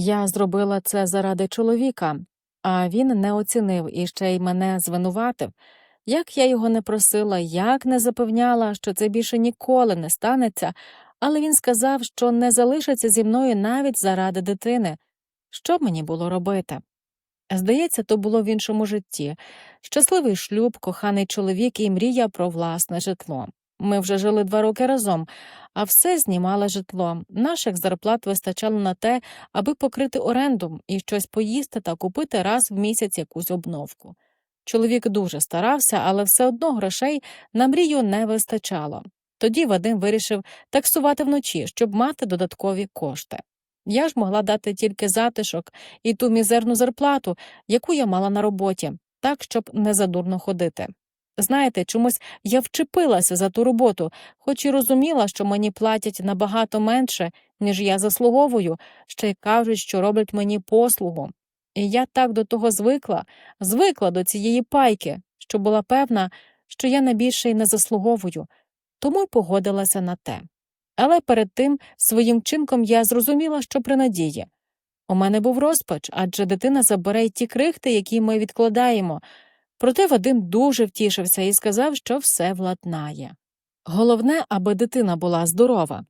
Я зробила це заради чоловіка, а він не оцінив і ще й мене звинуватив. Як я його не просила, як не запевняла, що це більше ніколи не станеться, але він сказав, що не залишиться зі мною навіть заради дитини. Що б мені було робити? Здається, то було в іншому житті щасливий шлюб, коханий чоловік і мрія про власне житло. Ми вже жили два роки разом, а все знімали житло. Наших зарплат вистачало на те, аби покрити оренду і щось поїсти та купити раз в місяць якусь обновку. Чоловік дуже старався, але все одно грошей на мрію не вистачало. Тоді Вадим вирішив таксувати вночі, щоб мати додаткові кошти. Я ж могла дати тільки затишок і ту мізерну зарплату, яку я мала на роботі, так, щоб не задурно ходити. Знаєте, чомусь я вчепилася за ту роботу, хоч і розуміла, що мені платять набагато менше, ніж я заслуговую, ще й кажуть, що роблять мені послугу. І я так до того звикла, звикла до цієї пайки, що була певна, що я на більше й не заслуговую, тому й погодилася на те. Але перед тим своїм вчинком я зрозуміла, що при надії. У мене був розпач, адже дитина забере й ті крихти, які ми відкладаємо. Проте Вадим дуже втішився і сказав, що все владнає. Головне, аби дитина була здорова.